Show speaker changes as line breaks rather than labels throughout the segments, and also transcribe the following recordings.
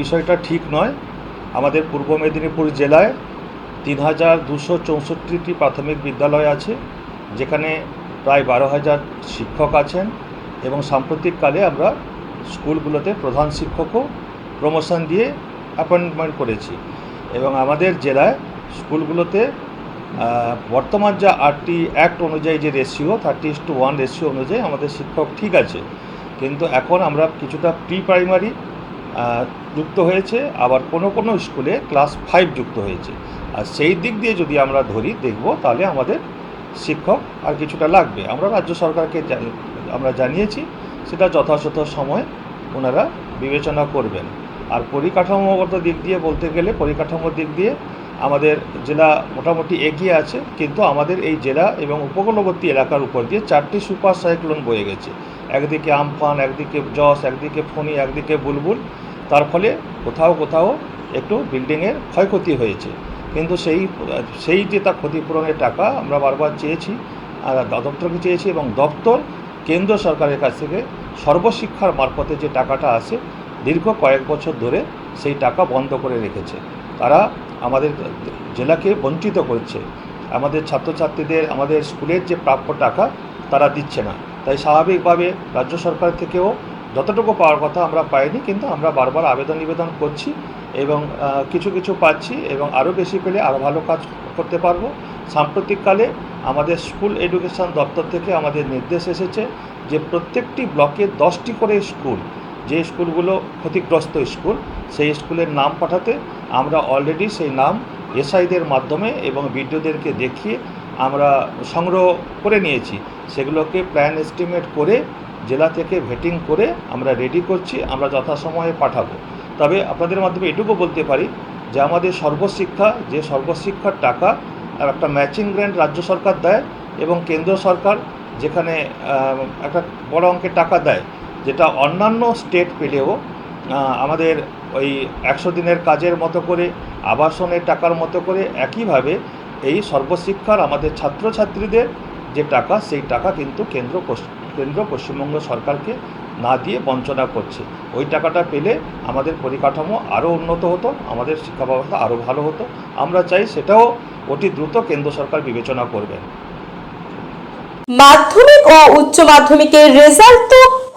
বিষয়টা ঠিক নয়। আমাদের পূর্ব মেদিনীপুর জেলায় তিন হাজার দুশো চৌষট্টিটি প্রাথমিক বিদ্যালয় আছে, যেখানে প্রায় বারো হাজার শিক্ষক আছেন এবং সাম্প্রতিককালে আমরা স্কুলগুলোতে প্রধান শিক্ষকও প্রমোশন দিয়ে অ্যাপয়েন্টমেন্ট করেছি এবং আমাদের জেলায় স্কুলগুলোতে বর্তমান যা আরটি অ্যাক্ট অনুযায়ী যে ratio, thirty to one ratio অনুযায়ী আমাদের শিক্ষক ঠিক আছে। কিন্তু এখন আমরা কিছুটা প্রি প্রাইমারি যুক্ত হয়েছে। আবার কোনো কোনো স্কুলে ক্লাস ফাইভ যুক্ত হয়েছে। আর সেই দিক দিয়ে যদি আমরা ধরি, দেখব, তাহলে আমাদের শিক্ষক আর কিছুটা লাগবে। আমরা রাজ্য সরকারকে আমরা জানিয়েছি, সেটা যথাযথ সময় ওনারা বিবেচনা করবেন। আর পরিকাঠামোগত দিক দিয়ে বলতে গেলে, পরিকাঠামোর দিক দিয়ে আমাদের জেলা মোটামুটি এগিয়ে আছে, কিন্তু আমাদের এই জেলা এবং উপকূলবর্তী এলাকার উপর দিয়ে চারটি সুপার সাইক্লোন বয়ে গেছে। একদিকে আমফান, একদিকে জস, একদিকে ফণি, একদিকে বুলবুল। তার ফলে কোথাও কোথাও একটু বিল্ডিংয়ের ক্ষয়ক্ষতি হয়েছে। কিন্তু সেই সেই যে তার ক্ষতিপূরণের টাকা আমরা বারবার চেয়েছি দপ্তরকে চেয়েছি এবং দপ্তর কেন্দ্র সরকারের কাছ থেকে সর্বশিক্ষার মারফতে যে টাকাটা আসে দীর্ঘ কয়েক বছর ধরে সেই টাকা বন্ধ করে রেখেছে। তারা আমাদের জেলাকে বঞ্চিত করছে। আমাদের ছাত্রছাত্রীদের, আমাদের স্কুলের যে প্রাপ্য টাকা, তারা দিচ্ছে না। তাই স্বাভাবিকভাবে রাজ্য সরকার থেকেও যতটুকু পাওয়ার কথা আমরা পাইনি, কিন্তু আমরা বারবার আবেদন নিবেদন করছি এবং কিছু কিছু পাচ্ছি এবং আরও বেশি পেলে আরও ভালো কাজ করতে পারব। সাম্প্রতিককালে আমাদের স্কুল এডুকেশন দপ্তর থেকে আমাদের নির্দেশ এসেছে যে প্রত্যেকটি ব্লকে দশটি করে স্কুল যে স্কুলগুলো ক্ষতিগ্রস্ত স্কুল, সেই স্কুলের নাম পাঠাতে আমরা অলরেডি সেই নাম এসআইদের মাধ্যমে এবং বিডিওদেরকে দেখিয়ে আমরা সংগ্রহ করে নিয়েছি। সেগুলোকে প্ল্যান এস্টিমেট করে, জেলা থেকে ভেটিং করে আমরা রেডি করছি, আমরা যথাসময়ে পাঠাবো। তবে আপনাদের মাধ্যমে এটুকু বলতে পারি যে আমাদের সর্বশিক্ষা, যে সর্বশিক্ষার টাকা আর একটা ম্যাচিং গ্র্যান্ট রাজ্য সরকার দেয় এবং কেন্দ্র সরকার যেখানে একটা বড় অঙ্কের টাকা দেয় যেটা অন্যান্য স্টেট পেলেও আমাদের ওই একশো দিনের কাজের মতো করে, আবাসনের টাকার মতো করে একইভাবে এই সর্বশিক্ষার আমাদের ছাত্রছাত্রীদের যে টাকা, সেই টাকা কিন্তু কেন্দ্র কেন্দ্র পশ্চিমবঙ্গ সরকারকে না দিয়ে বঞ্চনা করছে। ওই টাকাটা পেলে আমাদের পরিকাঠামো আরও উন্নত হতো, আমাদের শিক্ষা ব্যবস্থা আরও ভালো হতো। আমরা চাই সেটাও অতি দ্রুত কেন্দ্র সরকার বিবেচনা করবেন
মাধ্যমিক ও উচ্চ মাধ্যমিকের রেজাল্ট তো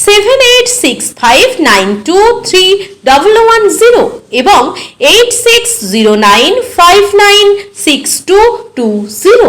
seven eight six five nine two three double one zero এবং eight six zero nine five nine six two two zero